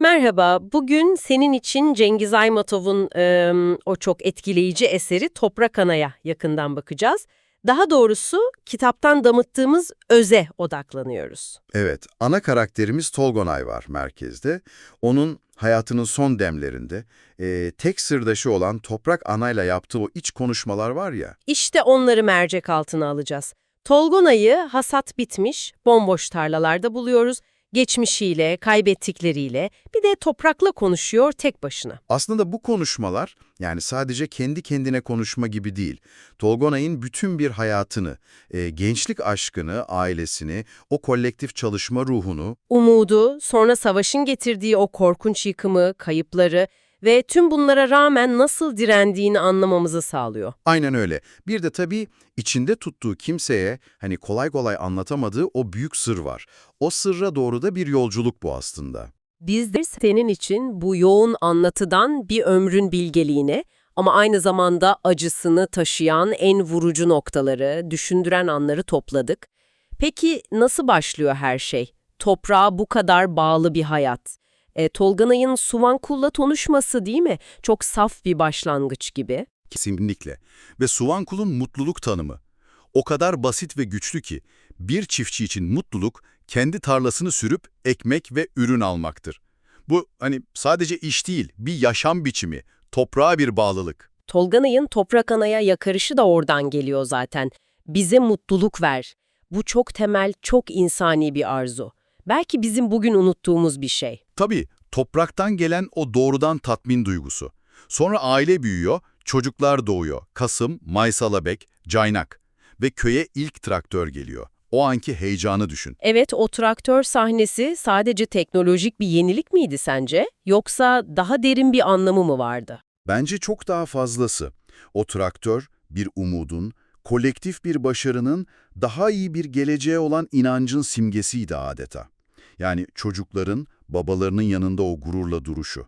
Merhaba, bugün senin için Cengiz Aymatov'un e, o çok etkileyici eseri Toprak Ana'ya yakından bakacağız. Daha doğrusu kitaptan damıttığımız öze odaklanıyoruz. Evet, ana karakterimiz Tolgonay var merkezde. Onun hayatının son demlerinde e, tek sırdaşı olan Toprak Ana'yla yaptığı o iç konuşmalar var ya. İşte onları mercek altına alacağız. Tolgonay'ı hasat bitmiş, bomboş tarlalarda buluyoruz. Geçmişiyle, kaybettikleriyle, bir de toprakla konuşuyor tek başına. Aslında bu konuşmalar yani sadece kendi kendine konuşma gibi değil. Tolgonay'ın bütün bir hayatını, e, gençlik aşkını, ailesini, o kolektif çalışma ruhunu, Umudu, sonra savaşın getirdiği o korkunç yıkımı, kayıpları ve tüm bunlara rağmen nasıl direndiğini anlamamızı sağlıyor. aynen öyle. Bir de tabii içinde tuttuğu kimseye hani kolay kolay anlatamadığı o büyük sır var. O sırra doğru da bir yolculuk bu aslında. Biz de senin için bu yoğun anlatıdan bir ömrün bilgeliğine ama aynı zamanda acısını taşıyan en vurucu noktaları, düşündüren anları topladık. Peki nasıl başlıyor her şey? Toprağa bu kadar bağlı bir hayat. E, Tolganay'ın Suvankul'la tanışması değil mi? Çok saf bir başlangıç gibi. Kesinlikle. Ve Suvankul'un mutluluk tanımı. O kadar basit ve güçlü ki bir çiftçi için mutluluk kendi tarlasını sürüp ekmek ve ürün almaktır. Bu hani sadece iş değil, bir yaşam biçimi, toprağa bir bağlılık. Tolganay'ın Toprak Ana'ya yakarışı da oradan geliyor zaten. Bize mutluluk ver. Bu çok temel, çok insani bir arzu. Belki bizim bugün unuttuğumuz bir şey. Tabii topraktan gelen o doğrudan tatmin duygusu. Sonra aile büyüyor, çocuklar doğuyor. Kasım, Maysalabek, Caynak ve köye ilk traktör geliyor. O anki heyecanı düşün. Evet, o traktör sahnesi sadece teknolojik bir yenilik miydi sence? Yoksa daha derin bir anlamı mı vardı? Bence çok daha fazlası. O traktör bir umudun, kolektif bir başarının, daha iyi bir geleceğe olan inancın simgesiydi adeta. Yani çocukların, babalarının yanında o gururla duruşu.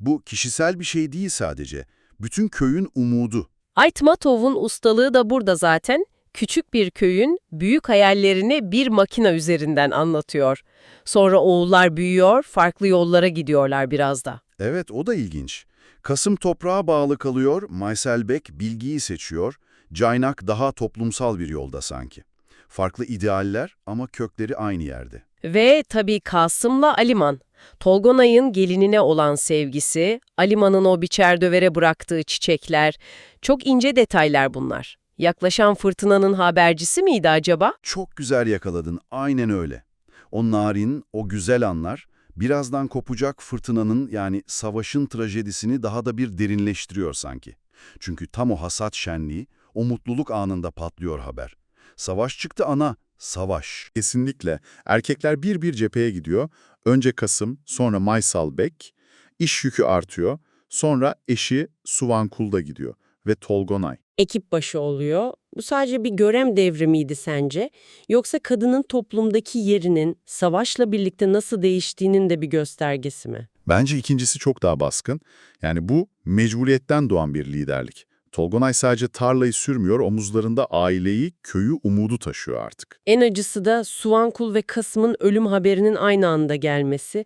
Bu kişisel bir şey değil sadece. Bütün köyün umudu. Aytmatov'un ustalığı da burada zaten. Küçük bir köyün büyük hayallerini bir makine üzerinden anlatıyor. Sonra oğullar büyüyor, farklı yollara gidiyorlar biraz da. Evet, o da ilginç. Kasım toprağa bağlı kalıyor, Mayselbek bilgiyi seçiyor, Caynak daha toplumsal bir yolda sanki. Farklı idealler ama kökleri aynı yerde. Ve tabii Kasım'la Aliman. Tolgonay'ın gelinine olan sevgisi, Aliman'ın o biçer dövere bıraktığı çiçekler, çok ince detaylar bunlar. Yaklaşan fırtınanın habercisi miydi acaba? Çok güzel yakaladın, aynen öyle. O narin, o güzel anlar, birazdan kopacak fırtınanın yani savaşın trajedisini daha da bir derinleştiriyor sanki. Çünkü tam o hasat şenliği, o mutluluk anında patlıyor haber. Savaş çıktı ana, savaş. Kesinlikle. Erkekler bir bir cepheye gidiyor. Önce Kasım, sonra Maysal Bek. İş yükü artıyor. Sonra eşi Suvankul'da gidiyor ve Tolgonay. ekip başı oluyor. Bu sadece bir görem devrimiydi sence? Yoksa kadının toplumdaki yerinin savaşla birlikte nasıl değiştiğinin de bir göstergesi mi? Bence ikincisi çok daha baskın. Yani bu mecburiyetten doğan bir liderlik. Tolgonay sadece tarlayı sürmüyor, omuzlarında aileyi, köyü, umudu taşıyor artık. En acısı da Suvankul ve Kasım'ın ölüm haberinin aynı anda gelmesi.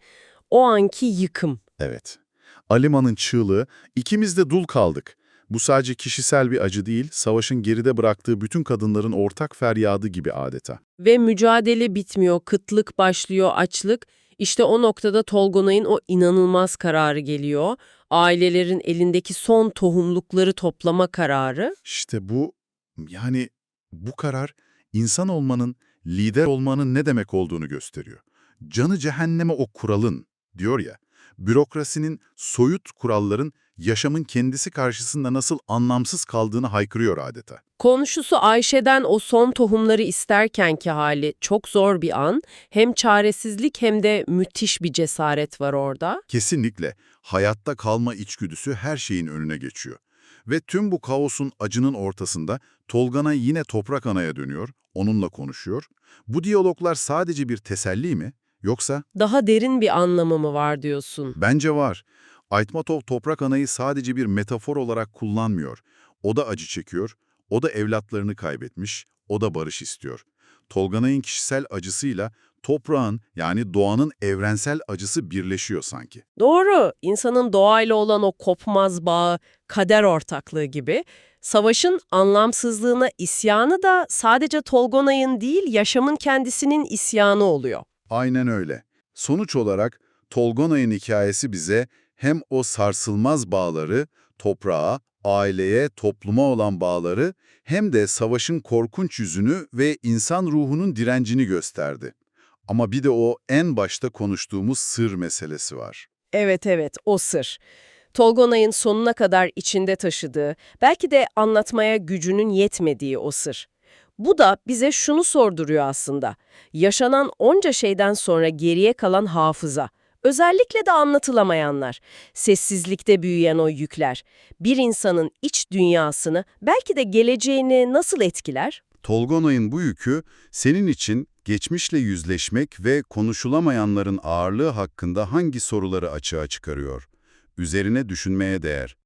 O anki yıkım. Evet. Aliman'ın çığlığı, ikimiz de dul kaldık. Bu sadece kişisel bir acı değil, savaşın geride bıraktığı bütün kadınların ortak feryadı gibi adeta. Ve mücadele bitmiyor, kıtlık başlıyor, açlık. İşte o noktada Tolgonay'ın o inanılmaz kararı geliyor. Ailelerin elindeki son tohumlukları toplama kararı. İşte bu, yani bu karar insan olmanın, lider olmanın ne demek olduğunu gösteriyor. Canı cehenneme o kuralın, diyor ya, bürokrasinin, soyut kuralların yaşamın kendisi karşısında nasıl anlamsız kaldığını haykırıyor adeta. Komşusu Ayşe'den o son tohumları isterkenki hali çok zor bir an. Hem çaresizlik hem de müthiş bir cesaret var orada. Kesinlikle hayatta kalma içgüdüsü her şeyin önüne geçiyor. Ve tüm bu kaosun acının ortasında Tolgana yine Toprak Ana'ya dönüyor, onunla konuşuyor. Bu diyaloglar sadece bir teselli mi? Yoksa Daha derin bir anlamı mı var diyorsun? bence var. Aytmatov Toprak Ana'yı sadece bir metafor olarak kullanmıyor. O da acı çekiyor, o da evlatlarını kaybetmiş, o da barış istiyor. Tolganay'ın kişisel acısıyla toprağın yani doğanın evrensel acısı birleşiyor sanki. Doğru, insanın doğayla olan o kopmaz bağı, kader ortaklığı gibi. Savaşın anlamsızlığına isyanı da sadece Tolgonay'ın değil, yaşamın kendisinin isyanı oluyor. Aynen öyle. Sonuç olarak Tolgonay'ın hikayesi bize hem o sarsılmaz bağları, toprağa, aileye, topluma olan bağları hem de savaşın korkunç yüzünü ve insan ruhunun direncini gösterdi. Ama bir de o en başta konuştuğumuz sır meselesi var. Evet evet, o sır. Tolgonay'ın sonuna kadar içinde taşıdığı, belki de anlatmaya gücünün yetmediği o sır. Bu da bize şunu sorduruyor aslında. Yaşanan onca şeyden sonra geriye kalan hafıza, özellikle de anlatılamayanlar, sessizlikte büyüyen o yükler, bir insanın iç dünyasını, belki de geleceğini nasıl etkiler? Tolgonay'ın bu yükü senin için geçmişle yüzleşmek ve konuşulamayanların ağırlığı hakkında hangi soruları açığa çıkarıyor? Üzerine düşünmeye değer.